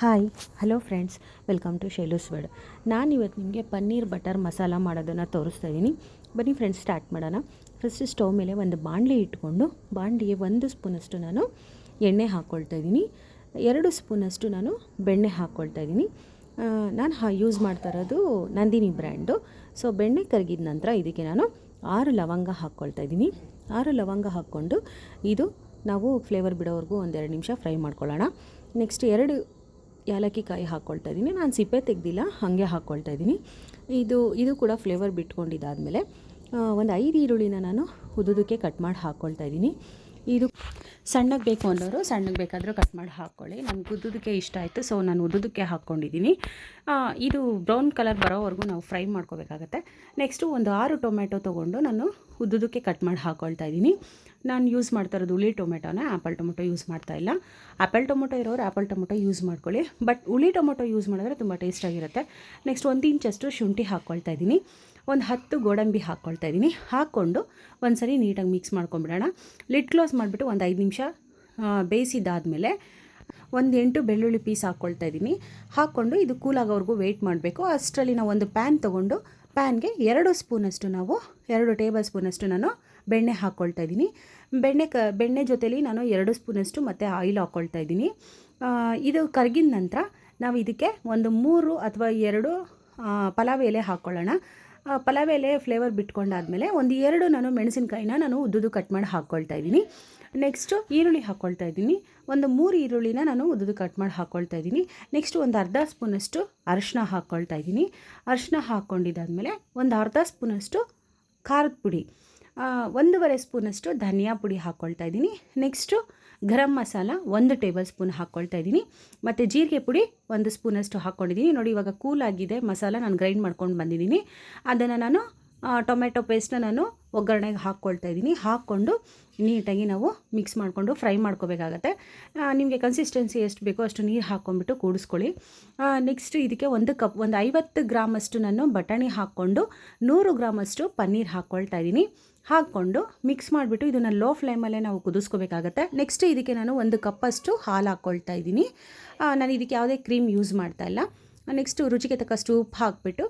Hi, hello friends, welcome to Shailu's world. ನಾನು ಇವತ್ತು ನಿಮಗೆ ಪನ್ನೀರ್ ಬಟರ್ ಮಸಾಲ ಮಾಡೋದನ್ನು ತೋರಿಸ್ತಾ ಇದ್ದೀನಿ ಬನ್ನಿ ಫ್ರೆಂಡ್ಸ್, ಸ್ಟಾರ್ಟ್ ಮಾಡೋಣ. ಫಸ್ಟ್ ಸ್ಟವ್ ಮೇಲೆ ಒಂದು ಬಾಣಲಿ ಇಟ್ಕೊಂಡು ಬಾಣಲಿಗೆ ಒಂದು ಸ್ಪೂನಷ್ಟು ನಾನು ಎಣ್ಣೆ ಹಾಕ್ಕೊಳ್ತಾ ಇದ್ದೀನಿ ಎರಡು ಸ್ಪೂನಷ್ಟು ನಾನು ಬೆಣ್ಣೆ ಹಾಕ್ಕೊಳ್ತಾ ಇದ್ದೀನಿ ನಾನು ಹಾ ಯೂಸ್ ಮಾಡ್ತಾ ಇರೋದು ನಂದಿನಿ ಬ್ರ್ಯಾಂಡು ಸೊ ಬೆಣ್ಣೆ ಕರಗಿದ ನಂತರ ಇದಕ್ಕೆ ನಾನು ಆರು ಲವಂಗ ಹಾಕ್ಕೊಳ್ತಾ ಇದ್ದೀನಿ ಆರು ಲವಂಗ ಹಾಕ್ಕೊಂಡು, ಇದು ನಾವು ಫ್ಲೇವರ್ ಬಿಡೋವರೆಗೂ ಒಂದೆರಡು ನಿಮಿಷ ಫ್ರೈ ಮಾಡ್ಕೊಳ್ಳೋಣ. ನೆಕ್ಸ್ಟ್ ಎರಡು ಏಲಕ್ಕಿ ಕಾಯಿ ಹಾಕ್ಕೊಳ್ತಾ ಇದ್ದೀನಿ. ನಾನು ಸಿಪ್ಪೆ ತೆಗ್ದಿಲ್ಲ, ಹಾಗೆ ಹಾಕ್ಕೊಳ್ತಾ ಇದ್ದೀನಿ. ಇದು ಇದು ಕೂಡ ಫ್ಲೇವರ್ ಬಿಟ್ಕೊಂಡಿದ್ದಾದಮೇಲೆ ಒಂದು ಐದು ಈರುಳ್ಳಿನ ನಾನು ಉದುದಕ್ಕೆ ಕಟ್ ಮಾಡಿ ಹಾಕ್ಕೊಳ್ತಾ ಇದ್ದೀನಿ. ಇದು ಸಣ್ಣಗೆ ಬೇಕು ಅನ್ನೋರು ಸಣ್ಣಗೆ ಬೇಕಾದರೂ ಕಟ್ ಮಾಡಿ ಹಾಕ್ಕೊಳ್ಳಿ ನನಗೆ ಉದ್ದುದಕ್ಕೆ ಇಷ್ಟ ಆಯಿತು ಸೊ ನಾನು ಉದ್ದುದಕ್ಕೆ ಹಾಕ್ಕೊಂಡಿದ್ದೀನಿ ಇದು ಬ್ರೌನ್ ಕಲರ್ ಬರೋವರೆಗೂ ನಾವು ಫ್ರೈ ಮಾಡ್ಕೋಬೇಕಾಗತ್ತೆ. ನೆಕ್ಸ್ಟು ಒಂದು ಆರು ಟೊಮೆಟೊ ತೊಗೊಂಡು ನಾನು ಉದ್ದುದಕ್ಕೆ ಕಟ್ ಮಾಡಿ ಹಾಕ್ಕೊಳ್ತಾ ಇದ್ದೀನಿ ನಾನು ಯೂಸ್ ಮಾಡ್ತಾ ಇರೋದು ಹುಳಿ ಟೊಮೆಟೊನ ಆ್ಯಪಲ್ ಟೊಮೆಟೊ ಯೂಸ್ ಮಾಡ್ತಾ ಇಲ್ಲ. ಆ್ಯಪಲ್ ಟೊಮೆಟೊ ಇರೋರು ಆ್ಯಪಲ್ ಟೊಮೆಟೊ ಯೂಸ್ ಮಾಡ್ಕೊಳ್ಳಿ. ಬಟ್ ಹುಳಿ ಟೊಮೆಟೊ ಯೂಸ್ ಮಾಡಿದ್ರೆ ತುಂಬ ಟೇಸ್ಟಾಗಿರುತ್ತೆ ನೆಕ್ಸ್ಟ್ ಒಂದು ಇಂಚಷ್ಟು ಶುಂಠಿ ಹಾಕ್ಕೊಳ್ತಾ ಇದ್ದೀನಿ ಒಂದು ಹತ್ತು ಗೋಡಂಬಿ ಹಾಕ್ಕೊಳ್ತಾ ಇದ್ದೀನಿ. ಹಾಕ್ಕೊಂಡು ಒಂದು ಸರಿ ನೀಟಾಗಿ ಮಿಕ್ಸ್ ಮಾಡ್ಕೊಂಬಿಡೋಣ ಲಿಡ್ ಕ್ಲೋಸ್ ಮಾಡಿಬಿಟ್ಟು ಒಂದು ಐದು ನಿಮಿಷ ಬೇಯಿಸಿದ್ದಾದಮೇಲೆ ಒಂದು ಎಂಟು ಬೆಳ್ಳುಳ್ಳಿ ಪೀಸ್ ಹಾಕ್ಕೊಳ್ತಾ ಇದ್ದೀನಿ. ಹಾಕ್ಕೊಂಡು ಇದು ಕೂಲ್ ಆಗೋವರೆಗೂ ವೆಯ್ಟ್ ಮಾಡಬೇಕು. ಅಷ್ಟರಲ್ಲಿ ನಾವು ಒಂದು ಪ್ಯಾನ್ ತೊಗೊಂಡು ಪ್ಯಾನ್ಗೆ ಎರಡು ಸ್ಪೂನಷ್ಟು ನಾವು, ಎರಡು ಟೇಬಲ್ ಸ್ಪೂನಷ್ಟು ನಾನು ಬೆಣ್ಣೆ ಹಾಕ್ಕೊಳ್ತಾ ಇದ್ದೀನಿ. ಬೆಣ್ಣೆ ಕ, ಬೆಣ್ಣೆ ಜೊತೆಲಿ ನಾನು ಎರಡು ಸ್ಪೂನಷ್ಟು ಮತ್ತು ಆಯಿಲ್ ಹಾಕ್ಕೊಳ್ತಾ ಇದ್ದೀನಿ. ಇದು ಕರಗಿದ ನಂತರ ನಾವು ಇದಕ್ಕೆ ಒಂದು ಮೂರು ಅಥವಾ ಎರಡು ಪಲಾವ್ ಎಲೆ ಹಾಕ್ಕೊಳ್ಳೋಣ ಪಲಾವ್ ಎಲೆ ಫ್ಲೇವರ್ ಬಿಟ್ಕೊಂಡಾದ್ಮೇಲೆ ಒಂದು ಎರಡು ನಾನು ಮೆಣಸಿನಕಾಯಿನ ನಾನು ಉದ್ದುದು ಕಟ್ ಮಾಡಿ ಹಾಕ್ಕೊಳ್ತಾ ಇದ್ದೀನಿ. ನೆಕ್ಸ್ಟು ಈರುಳ್ಳಿ ಹಾಕ್ಕೊಳ್ತಾ ಇದ್ದೀನಿ. ಒಂದು ಮೂರು ಈರುಳ್ಳಿನ ನಾನು ಉದ್ದುದು ಕಟ್ ಮಾಡಿ ಹಾಕ್ಕೊಳ್ತಾ ಇದ್ದೀನಿ. ನೆಕ್ಸ್ಟ್ ಒಂದು ಅರ್ಧ ಸ್ಪೂನಷ್ಟು ಅರಶಿನ ಹಾಕ್ಕೊಳ್ತಾ ಇದ್ದೀನಿ. ಅರಶಿನ ಹಾಕ್ಕೊಂಡಿದ್ದಾದಮೇಲೆ ಒಂದು ಅರ್ಧ ಸ್ಪೂನಷ್ಟು ಖಾರದ ಪುಡಿ. ಒಂದೂವರೆ ಸ್ಪೂನಷ್ಟು ಧನಿಯಾ ಪುಡಿ ಹಾಕ್ಕೊಳ್ತಾ ಇದ್ದೀನಿ. ನೆಕ್ಸ್ಟು ಗರಂ ಮಸಾಲ ಒಂದು ಟೇಬಲ್ ಸ್ಪೂನ್ ಹಾಕ್ಕೊಳ್ತಾ ಇದ್ದೀನಿ. ಮತ್ತು ಜೀರಿಗೆ ಪುಡಿ ಒಂದು ಸ್ಪೂನಷ್ಟು ಹಾಕ್ಕೊಂಡಿದ್ದೀನಿ ನೋಡಿ, ಇವಾಗ ಕೂಲ್ ಆಗಿದೆ. ಮಸಾಲ ನಾನು ಗ್ರೈಂಡ್ ಮಾಡ್ಕೊಂಡು ಬಂದಿದ್ದೀನಿ. ಅದನ್ನು ನಾನು ಟೊಮೆಟೊ ಪೇಸ್ಟ್ನ ನಾನು ಒಗ್ಗರಣೆಗೆ ಹಾಕ್ಕೊಳ್ತಾ ಇದ್ದೀನಿ. ಹಾಕ್ಕೊಂಡು ನೀಟಾಗಿ ನಾವು ಮಿಕ್ಸ್ ಮಾಡಿಕೊಂಡು ಫ್ರೈ ಮಾಡ್ಕೋಬೇಕಾಗತ್ತೆ. ನಿಮಗೆ ಕನ್ಸಿಸ್ಟೆನ್ಸಿ ಎಷ್ಟು ಬೇಕೋ ಅಷ್ಟು ನೀರು ಹಾಕ್ಕೊಂಡ್ಬಿಟ್ಟು ಕೂಡಿಸ್ಕೊಳ್ಳಿ. ನೆಕ್ಸ್ಟ್ ಇದಕ್ಕೆ ಒಂದು ಕಪ್, ಒಂದು ಐವತ್ತು ಗ್ರಾಮಷ್ಟು ನಾನು ಬಟಾಣಿ ಹಾಕ್ಕೊಂಡು ನೂರು ಗ್ರಾಮಷ್ಟು ಪನ್ನೀರ್ ಹಾಕ್ಕೊಳ್ತಾ ಇದ್ದೀನಿ. ಹಾಕ್ಕೊಂಡು ಮಿಕ್ಸ್ ಮಾಡಿಬಿಟ್ಟು ಇದನ್ನು ಲೋ ಫ್ಲೇಮಲ್ಲೇ ನಾವು ಕುದಿಸ್ಕೋಬೇಕಾಗತ್ತೆ. ನೆಕ್ಸ್ಟ್ ಇದಕ್ಕೆ ನಾನು ಒಂದು ಕಪ್ಪಷ್ಟು ಹಾಲು ಹಾಕ್ಕೊಳ್ತಾ ಇದ್ದೀನಿ. ನಾನು ಇದಕ್ಕೆ ಯಾವುದೇ ಕ್ರೀಮ್ ಯೂಸ್ ಮಾಡ್ತಾ ಇಲ್ಲ. ನೆಕ್ಸ್ಟು ರುಚಿಗೆ ತಕ್ಕಷ್ಟು ಉಪ್ಪು ಹಾಕ್ಬಿಟ್ಟು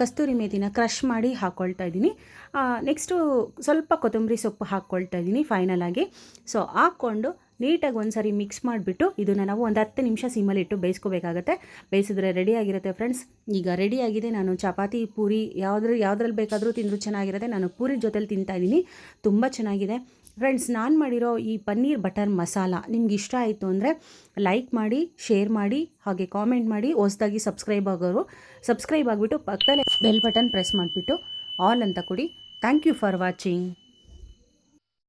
ಕಸ್ತೂರಿ ಮೇಥಿನ ಕ್ರಷ್ ಮಾಡಿ ಹಾಕ್ಕೊಳ್ತಾ ಇದ್ದೀನಿ. ನೆಕ್ಸ್ಟು ಸ್ವಲ್ಪ ಕೊತ್ತಂಬರಿ ಸೊಪ್ಪು ಹಾಕ್ಕೊಳ್ತಾ ಇದ್ದೀನಿ ಫೈನಲಾಗಿ ಸೊ ಹಾಕ್ಕೊಂಡು ನೀಟಾಗಿ ಒಂದು ಸಾರಿ ಮಿಕ್ಸ್ ಮಾಡಿಬಿಟ್ಟು ಇದನ್ನು ನಾವು ಒಂದು ಹತ್ತು ನಿಮಿಷ ಸಿಮ್ಮಲ್ಲಿ ಇಟ್ಟು ಬೇಯಿಸ್ಕೋಬೇಕಾಗತ್ತೆ. ಬೇಯಿಸಿದ್ರೆ ರೆಡಿ ಆಗಿರುತ್ತೆ ಫ್ರೆಂಡ್ಸ್ ಈಗ ರೆಡಿ ಆಗಿದೆ, ನಾನು ಚಪಾತಿ, ಪೂರಿ ಯಾವುದ್ರ, ಯಾವುದ್ರಲ್ಲಿ ಬೇಕಾದರೂ ತಿಂದರೂ ಚೆನ್ನಾಗಿರುತ್ತೆ. ನಾನು ಪೂರಿ ಜೊತೆಲಿ ತಿಂತಾ ಇದ್ದೀನಿ. ತುಂಬ ಚೆನ್ನಾಗಿದೆ. ಫ್ರೆಂಡ್ಸ್ ನಾನು ಮಾಡಿರೋ ಈ ಪನ್ನೀರ್ ಬಟರ್ ಮಸಾಲ ನಿಮ್ಗೆ ಇಷ್ಟ ಆಯಿತು ಅಂದರೆ ಲೈಕ್ ಮಾಡಿ ಶೇರ್ ಮಾಡಿ, ಹಾಗೆ ಕಾಮೆಂಟ್ ಮಾಡಿ. ಹೊಸ್ದಾಗಿ ಸಬ್ಸ್ಕ್ರೈಬ್ ಆಗೋರು ಸಬ್ಸ್ಕ್ರೈಬ್ ಆಗಿಬಿಟ್ಟು ಪಕ್ಕದಲ್ಲೇ ಬೆಲ್ ಬಟನ್ ಪ್ರೆಸ್ ಮಾಡಿಬಿಟ್ಟು ಆಲ್ ಅಂತ ಕೊಡಿ. Thank you for watching